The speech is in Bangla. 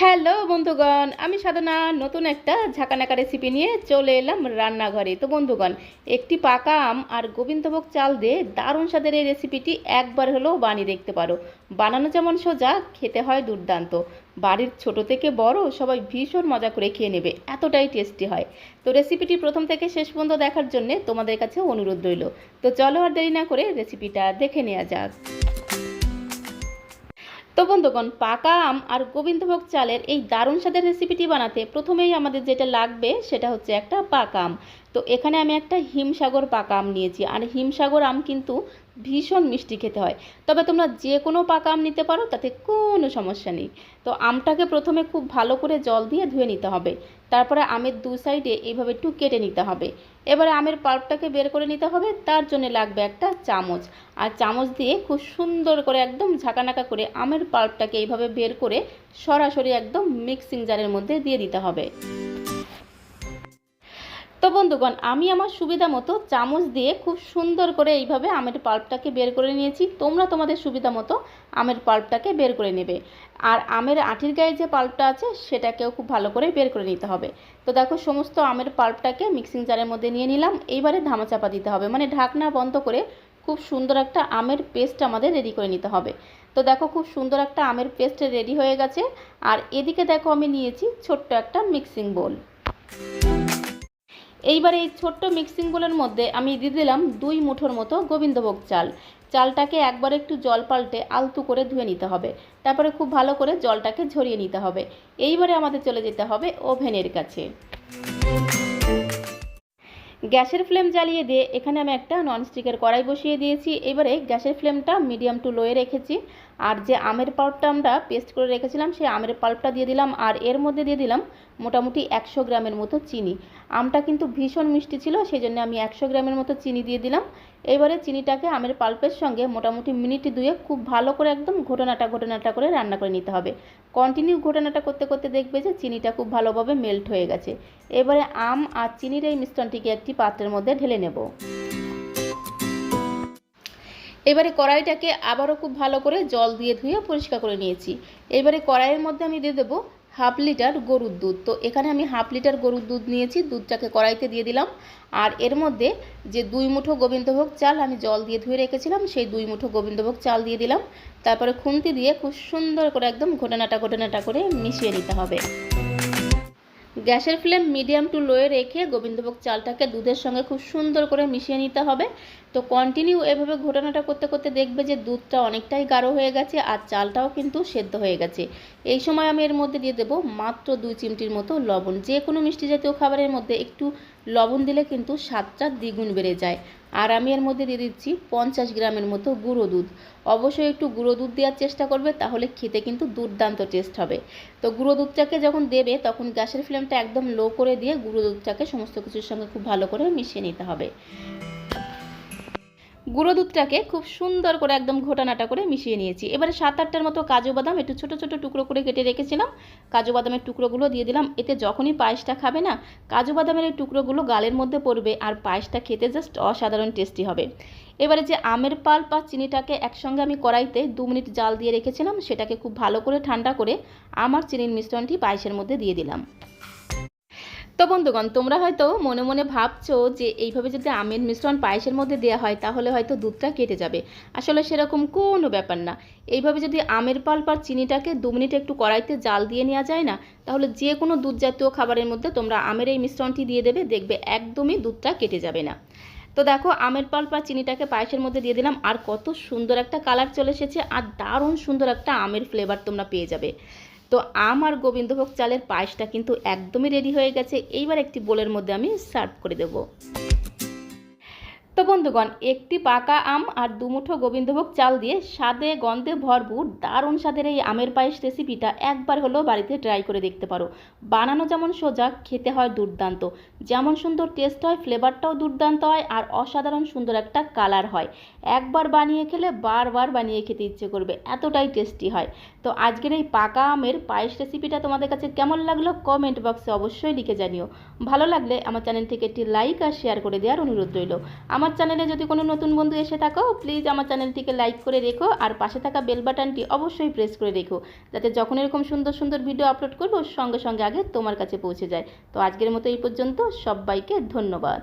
হ্যালো বন্ধুগণ, আমি সাধনা, নতুন একটা ঝাঁকানাকা রেসিপি নিয়ে চলে এলাম রান্নাঘরে। তো বন্ধুগণ, একটি পাকা আম আর গোবিন্দভোগ চাল দিয়ে দারুণ স্বাদের এই রেসিপিটি একবার হলেও বানিয়ে দেখতে পারো। বানানো যেমন সোজা, খেতে হয় দুর্দান্ত। বাড়ির ছোট থেকে বড় সবাই ভীষণ মজা করে খেয়ে নেবে, এতটাই টেস্টি হয়। তো রেসিপিটি প্রথম থেকে শেষ পর্যন্ত দেখার জন্য তোমাদের কাছে অনুরোধ রইল। তো চলো আর দেরি না করে রেসিপিটা দেখে নেওয়া যাক। তো বন্ধুগণ, পাকা আম আর গোবিন্দভোগ চালের এই দারুণ স্বাদের রেসিপিটি বানাতে প্রথমেই আমাদের যেটা লাগবে সেটা হচ্ছে একটা পাকা আম। তো এখানে আমি একটা হিমসাগর পাকা আম নিয়েছি। আর হিমসাগর আম কিন্তু ভীষণ মিষ্টি খেতে হয়। তবে তোমরা যে কোনো পাকা আম নিতে পারো, তাতে কোনো সমস্যা নেই। তো আমটাকে প্রথমে খুব ভালো করে জল দিয়ে ধুয়ে নিতে হবে। তারপরে আমের দু সাইডে এইভাবে একটু কেটে নিতে হবে। এবারে আমের পাল্পটাকে বের করে নিতে হবে, তার জন্য লাগবে একটা চামচ। আর চামচ দিয়ে খুব সুন্দর করে একদম ঝাঁকানাকা করে আমের পাল্পটাকে এইভাবে বের করে সরাসরি একদম মিক্সিং জারের মধ্যে দিয়ে দিতে হবে। তো বন্ধুগণ, আমি আমার সুবিধা মতো চামচ দিয়ে খুব সুন্দর করে এইভাবে আমের পাল্পটাকে বের করে নিয়েছি। তোমরা তোমাদের সুবিধা মতো আমের পাল্পটাকে বের করে নেবে। আর আমের আঠির গায়ে যে পাল্পটা আছে, সেটাকেও খুব ভালো করে বের করে নিতে হবে। তো দেখো, সমস্ত আমের পাল্পটাকে মিক্সিং জারের মধ্যে নিয়ে নিলাম। এইবারে ধামাচাপা দিতে হবে। মানে ঢাকনা বন্ধ করে খুব সুন্দর একটা আমের পেস্ট আমাদের রেডি করে নিতে হবে। তো দেখো, খুব সুন্দর একটা আমের পেস্ট রেডি হয়ে গেছে। আর এদিকে দেখো, আমি নিয়েছি ছোট্ট একটা মিক্সিং বোল। এইবার এই ছোট্ট মিক্সিং বোলের মধ্যে আমি দিয়ে দিলাম দুই মুঠোর মতো গোবিন্দভোগ চাল। চালটাকে একবার একটু জল পাল্টে আলতু করে ধুয়ে নিতে হবে। তারপরে খুব ভালো করে জলটাকে ঝরিয়ে নিতে হবে। এইবারে আমাদের চলে যেতে হবে ওভেনের কাছে। গ্যাসের ফ্লেম জ্বালিয়ে দিয়ে এখানে আমি একটা ননস্টিকের কড়াই বসিয়ে দিয়েছি। এবারে গ্যাসের ফ্লেমটা মিডিয়াম টু লোয়ে রেখেছি। আর যে আমের পাল্পটা আমরা পেস্ট করে রেখেছিলাম, সেই আমের পাল্পটা দিয়ে দিলাম। আর এর মধ্যে দিয়ে দিলাম মোটামুটি একশো গ্রামের মতো চিনি। আমটা কিন্তু ভীষণ মিষ্টি ছিল সেই জন্য আমি একশো গ্রামের মতো চিনি দিয়ে দিলাম। এবারে চিনিটাকে আমের পাল্পের সঙ্গে মোটামুটি মিনিট দুয়ে খুব ভালো করে একদম ঘটনাটা ঘটনাটা করে রান্না করে নিতে হবে। কন্টিনিউ ঘটনাটা করতে করতে দেখবে যে চিনিটা খুব ভালোভাবে মেল্ট হয়ে গেছে। এবারে আম আর চিনির এই মিশ্রণটিকে একটি পাত্রের মধ্যে ঢেলে নেব। এবারে কড়াইটাকে আবারও খুব ভালো করে জল দিয়ে ধুয়ে পরিষ্কার করে নিয়েছি। এবারে কড়াইয়ের মধ্যে আমি দিয়ে দেবো হাফ লিটার গরুর দুধ। তো এখানে আমি হাফ লিটার গরুর দুধ নিয়েছি, দুধটাকে কড়াইতে দিয়ে দিলাম। আর এর মধ্যে যে দুই মুঠো গোবিন্দভোগ চাল আমি জল দিয়ে ধুয়ে রেখেছিলাম, সেই দুই মুঠো গোবিন্দভোগ চাল দিয়ে দিলাম। তারপরে খুন্তি দিয়ে খুব সুন্দর করে একদম ঘটনাটা ঘটনাটা করে মিশিয়ে নিতে হবে। গ্যাসের ফ্লেম মিডিয়াম টু লোয়ে রেখে গোবিন্দভোগ চালটাকে দুধের সঙ্গে খুব সুন্দর করে মিশিয়ে নিতে হবে। তো কন্টিনিউ এভাবে ঘটনাটা করতে করতে দেখবে যে দুধটা অনেকটাই গাঢ় হয়ে গেছে আর চালটাও কিন্তু সেদ্ধ হয়ে গেছে। এই সময় আমি এর মধ্যে দিয়ে দেবো মাত্র দুই চিমটির মতো লবণ। যে কোনো মিষ্টি জাতীয় খাবারের মধ্যে একটু লবণ দিলে কিন্তু স্বাদটা দ্বিগুণ বেড়ে যায়। আর আমি এর মধ্যে দিয়ে দিচ্ছি পঞ্চাশ গ্রামের মতো গুঁড়ো দুধ। অবশ্যই একটু গুঁড়ো দুধ দেওয়ার চেষ্টা করবে, তাহলে খেতে কিন্তু দুর্দান্ত টেস্ট হবে। তো গুঁড়ো দুধটাকে যখন দেবে, তখন গ্যাসের ফ্লেমটা একদম লো করে দিয়ে গুঁড়ো দুধটাকে সমস্ত কিছুর সঙ্গে খুব ভালো করে মিশিয়ে নিতে হবে। গুঁড়ো দুধটাকে খুব সুন্দর করে একদম ঘোটানাটা করে মিশিয়ে নিয়েছি। এবারে সাত আটটার মতো কাজু বাদাম একটু ছোটো ছোটো টুকরো করে কেটে রেখেছিলাম। কাজু বাদামের টুকরোগুলো দিয়ে দিলাম। এতে যখনই পায়েসটা খাবে না, কাজু বাদামের এই টুকরোগুলো গালের মধ্যে পড়বে আর পায়েসটা খেতে জাস্ট অসাধারণ টেস্টি হবে। এবারে যে আমের পাল্প আর চিনিটাকে একসঙ্গে আমি কড়াইতে দু মিনিট জাল দিয়ে রেখেছিলাম, সেটাকে খুব ভালো করে ঠান্ডা করে আমার চিনির মিশ্রণটি পায়েসের মধ্যে দিয়ে দিলাম। তো বন্ধুগণ, তোমরা হয়তো মনে মনে ভাবছ যে এইভাবে যদি আমের মিশ্রণ পায়েসের মধ্যে দেওয়া হয়, তাহলে হয়তো দুধটা কেটে যাবে। আসলে সেরকম কোনো ব্যাপার না। এইভাবে যদি আমের পাল্প আর চিনিটাকে দু মিনিট একটু কড়াইতে জাল দিয়ে নেওয়া যায় না, তাহলে যে কোনো দুধ জাতীয় খাবারের মধ্যে তোমরা আমের এই মিশ্রণটি দিয়ে দেবে, দেখবে একদমই দুধটা কেটে যাবে না। তো দেখো, আমের পাল্প আর চিনিটাকে পায়েসের মধ্যে দিয়ে দিলাম, আর কত সুন্দর একটা কালার চলে এসেছে, আর দারুণ সুন্দর একটা আমের ফ্লেভার তোমরা পেয়ে যাবে। তো আম আর গোবিন্দভোগ চালের পায়েসটা কিন্তু একদমই রেডি হয়ে গেছে। এইবার একটি বোলের মধ্যে আমি সার্ভ করে দেবো। তো বন্ধুগণ, একটি পাকা আম আর দুমুঠো গোবিন্দভোগ চাল দিয়ে স্বাদে গন্ধে ভরপুর দারুণ স্বাদের এই আমের পায়েস রেসিপিটা একবার হলেও বাড়িতে ট্রাই করে দেখতে পারো। বানানো যেমন সোজা, খেতে হয় দুর্দান্ত। যেমন সুন্দর টেস্ট হয় ফ্লেভারটাও দুর্দান্ত হয় আর অসাধারণ সুন্দর একটা কালার হয়। একবার বানিয়ে খেলে বারবার বানিয়ে খেতে ইচ্ছে করবে, এতটাই টেস্টি হয়। তো আজকের এই পাকা আমের পায়েস রেসিপিটা তোমাদের কাছে কেমন লাগল কমেন্ট বক্সে অবশ্যই লিখে জানিও। ভালো লাগলে আমার চ্যানেলটিকে একটি লাইক আর শেয়ার করে দেওয়ার অনুরোধ রইল। আমার আমার চ্যানেলে যদি কোনো নতুন বন্ধু এসে থাকো প্লিজ আমার চ্যানেলটিকে লাইক করে রেখো আর পাশে থাকা বেল বাটনটি অবশ্যই প্রেস করে রেখো, যাতে যখন এরকম সুন্দর সুন্দর ভিডিও আপলোড করব, সঙ্গে সঙ্গে আগে তোমার কাছে পৌঁছে যায়। তো আজকের মতো এই পর্যন্ত, সবাইকে ধন্যবাদ।